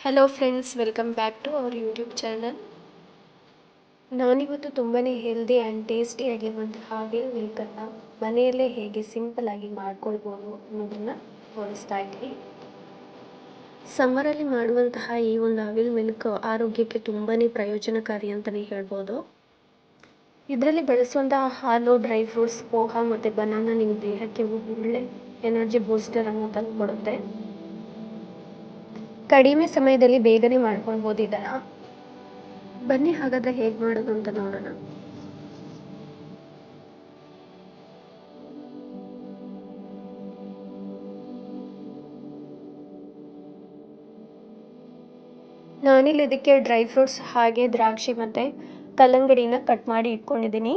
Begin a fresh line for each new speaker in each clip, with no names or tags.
Hello friends welcome back to our YouTube channel ನಾನಿವತ್ತು ತುಂಬಾ healthy and ಟೇಸ್ಟಿಯಾಗಿರುವಂತಹ ಹಾಗೆ ಮಿಲ್ಕನ್ನು ಮನೆಯಲ್ಲೇ ಹೇಗೆ ಸಿಂಪಲ್ಲಾಗಿ ಮಾಡ್ಕೊಳ್ಬೋದು ಅನ್ನೋದನ್ನು ತೋರಿಸ್ತಾ ಇದ್ದೀನಿ. ಸಮ್ಮರಲ್ಲಿ ಮಾಡುವಂತಹ ಈ ಒಂದು ಅವಿಲ್ ಮಿಲ್ಕ್ ಆರೋಗ್ಯಕ್ಕೆ ತುಂಬಾ ಪ್ರಯೋಜನಕಾರಿ ಅಂತಲೇ ಹೇಳ್ಬೋದು. ಇದರಲ್ಲಿ ಬಳಸುವಂತಹ ಹಾಲು ಡ್ರೈ ಫ್ರೂಟ್ಸ್ ಪೋಹ ಮತ್ತು ಬನಾನಾ ನಿಮ್ಮ ದೇಹಕ್ಕೆ ಒಳ್ಳೆ ಎನರ್ಜಿ ಬೂಸ್ಟರನ್ನು ತಂದು ಕೊಡುತ್ತೆ. ಕಡಿಮೆ ಸಮಯದಲ್ಲಿ ಬೇಗನೆ ಮಾಡ್ಕೊಳ್ಬೋದು ಇದನ್ನು. ಬನ್ನಿ, ಹಾಗಾದರೆ ಹೇಗೆ ಮಾಡೋದು ಅಂತ ನೋಡೋಣ. ನಾನಿಲ್ಲಿ ಇದಕ್ಕೆ ಡ್ರೈ ಫ್ರೂಟ್ಸ್ ಹಾಗೆ ದ್ರಾಕ್ಷಿ ಮತ್ತು ಕಲ್ಲಂಗಡಿನ ಕಟ್ ಮಾಡಿ ಇಟ್ಕೊಂಡಿದ್ದೀನಿ.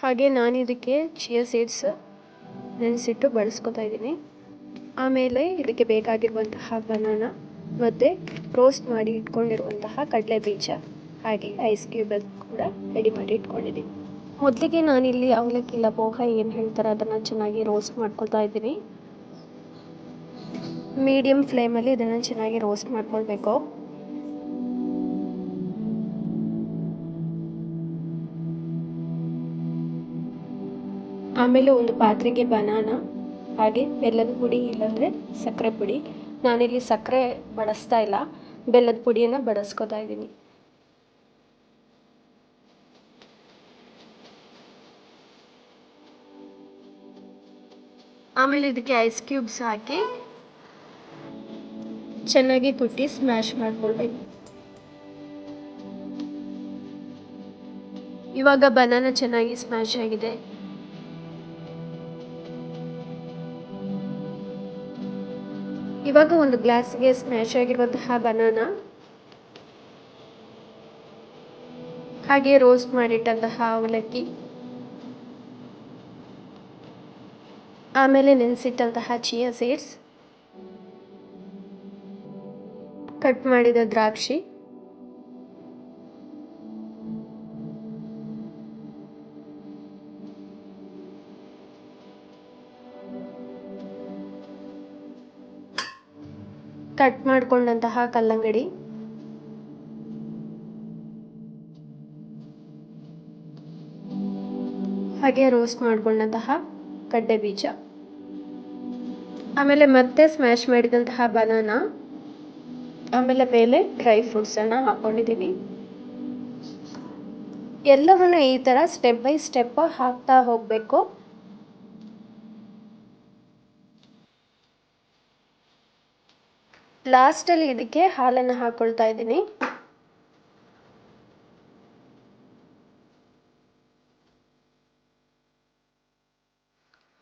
ಹಾಗೆ ನಾನು ಇದಕ್ಕೆ ಚಿಯಾ ಸೀಡ್ಸ್ ನೆನೆಸಿಟ್ಟು ಬಳಸ್ಕೊತಾ ಇದ್ದೀನಿ. ಆಮೇಲೆ ಇದಕ್ಕೆ ಬೇಕಾಗಿರುವಂತಹ ಬನಾನ ಮತ್ತು ರೋಸ್ಟ್ ಮಾಡಿ ಇಟ್ಕೊಂಡಿರುವಂತಹ ಕಡಲೆ ಬೀಜ ಹಾಗೆ ಐಸ್ ಕ್ಯೂಬ್ ಕೂಡ ರೆಡಿ ಮಾಡಿ ಇಟ್ಕೊಂಡಿದ್ದೀನಿ. ಮೊದಲಿಗೆ ನಾನಿಲ್ಲಿ ಅವಲಕ್ಕಿಲ್ಲ ಪೋಹ ಏನು ಹೇಳ್ತಾರೆ ಅದನ್ನು ಚೆನ್ನಾಗಿ ರೋಸ್ಟ್ ಮಾಡ್ಕೊಳ್ತಾ ಇದ್ದೀನಿ. ಮೀಡಿಯಮ್ ಫ್ಲೇಮಲ್ಲಿ ಇದನ್ನು ಚೆನ್ನಾಗಿ ರೋಸ್ಟ್ ಮಾಡ್ಕೊಳ್ಬೇಕು. ಆಮೇಲೆ ಒಂದು ಪಾತ್ರೆಗೆ ಬನಾನ ಹಾಗೆ ಬೆಲ್ಲದ ಪುಡಿ ಇಲ್ಲಾಂದರೆ ಸಕ್ಕರೆ ಪುಡಿ. ನಾನಿಲ್ಲಿ ಸಕ್ಕರೆ ಬಳಸ್ತಾ ಇಲ್ಲ, ಬೆಲ್ಲದ ಪುಡಿಯನ್ನು ಬಳಸ್ಕೊತಾ ಇದ್ದೀನಿ. ಆಮೇಲೆ ಇದಕ್ಕೆ ಐಸ್ ಕ್ಯೂಬ್ಸ್ ಹಾಕಿ ಚೆನ್ನಾಗಿ ಕುಟ್ಟಿ ಸ್ಮ್ಯಾಶ್ ಮಾಡ್ಕೊಳ್ಬೇಕು. ಇವಾಗ ಬನಾನ ಚೆನ್ನಾಗಿ ಸ್ಮ್ಯಾಶ್ ಆಗಿದೆ. ಇವಾಗ ಒಂದು ಗ್ಲಾಸ್ಗೆ ಸ್ಮ್ಯಾಶ್ ಆಗಿರುವಂತಹ ಬನಾನ. ಹಾಗೆ ರೋಸ್ಟ್ ಮಾಡಿಟ್ಟಂತಹ ಅವಲಕ್ಕಿ. ಆಮೇಲೆ ನೆನೆಸಿಟ್ಟಂತಹ ಚಿಯಾ ಸೀಡ್ಸ್. ಕಟ್ ಮಾಡಿದ ದ್ರಾಕ್ಷಿ. ಕಟ್ ಮಾಡಿಕೊಂಡಂತಹ ಕಲ್ಲಂಗಡಿ. ಹಾಗೆ ರೋಸ್ಟ್ ಮಾಡಿಕೊಂಡಂತಹ ಕಡ್ಡೆ ಬೀಜ. ಆಮೇಲೆ ಮತ್ತೆ ಸ್ಮ್ಯಾಶ್ ಮಾಡಿದಂತಹ ಬನಾನ ಆಮೇಲೆ ಮೇಲೆ ಡ್ರೈ ಫ್ರೂಟ್ಸನ್ನು ಹಾಕೊಂಡಿದ್ದೀನಿ ಎಲ್ಲವನ್ನು ಈ ಥರ ಸ್ಟೆಪ್ ಬೈ ಸ್ಟೆಪ್ ಹಾಕ್ತಾ ಹೋಗಬೇಕು. ಲಾಸ್ಟಲ್ಲಿ ಇದಕ್ಕೆ ಹಾಲನ್ನು ಹಾಕ್ಕೊಳ್ತಾ ಇದ್ದೀನಿ.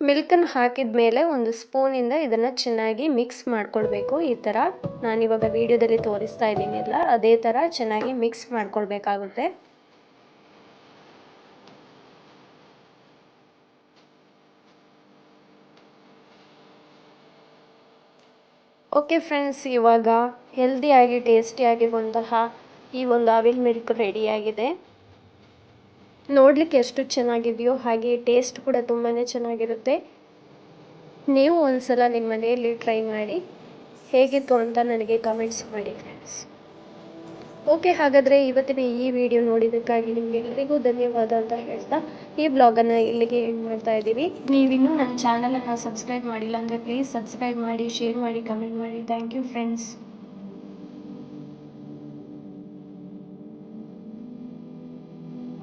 ಮಿಲ್ಕನ್ನು ಹಾಕಿದ ಮೇಲೆ ಒಂದು ಸ್ಪೂನಿಂದ ಇದನ್ನು ಚೆನ್ನಾಗಿ ಮಿಕ್ಸ್ ಮಾಡ್ಕೊಳ್ಬೇಕು. ಈ ಥರ ನಾನಿವಾಗ ವಿಡಿಯೋದಲ್ಲಿ ತೋರಿಸ್ತಾ ಇದ್ದೀನಿ ಅಲ್ಲ, ಅದೇ ಥರ ಚೆನ್ನಾಗಿ ಮಿಕ್ಸ್ ಮಾಡ್ಕೊಳ್ಬೇಕಾಗುತ್ತೆ. ಓಕೆ ಫ್ರೆಂಡ್ಸ್ ಇವಾಗ ಹೆಲ್ದಿಯಾಗಿ ಟೇಸ್ಟಿಯಾಗಿರುವಂತಹ ಈ ಒಂದು ಅವಿಲ್ ಮಿಲ್ಕ್ ರೆಡಿಯಾಗಿದೆ ನೋಡಲಿಕ್ಕೆ ಎಷ್ಟು ಚೆನ್ನಾಗಿದೆಯೋ ಹಾಗೆ ಟೇಸ್ಟ್ ಕೂಡ ತುಂಬಾ ಚೆನ್ನಾಗಿರುತ್ತೆ. ನೀವು ಒಂದು ಸಲ ನಿಮ್ಮ ಮನೆಯಲ್ಲಿ ಟ್ರೈ ಮಾಡಿ ಹೇಗಿತ್ತು ಅಂತ ನನಗೆ ಕಮೆಂಟ್ಸ್ ಮಾಡಿ ಫ್ರೆಂಡ್ಸ್ ಓಕೆ, ಹಾಗಾದರೆ ಇವತ್ತಿನ ಈ ವಿಡಿಯೋ ನೋಡಿದ್ದಕ್ಕಾಗಿ ನಿಮಗೆಲ್ಲರಿಗೂ ಧನ್ಯವಾದ ಅಂತ ಹೇಳ್ತಾ ಈ ಬ್ಲಾಗನ್ನು ಇಲ್ಲಿಗೆ ಎಂಡ್ ಮಾಡ್ತಾ ಇದ್ದೀವಿ. ನೀವಿನ್ನೂ ನನ್ನ ಚಾನಲನ್ನು ಸಬ್ಸ್ಕ್ರೈಬ್ ಮಾಡಿಲ್ಲ ಅಂದರೆ ಪ್ಲೀಸ್ ಸಬ್ಸ್ಕ್ರೈಬ್ ಮಾಡಿ ಶೇರ್ ಮಾಡಿ ಕಮೆಂಟ್ ಮಾಡಿ. Thank you friends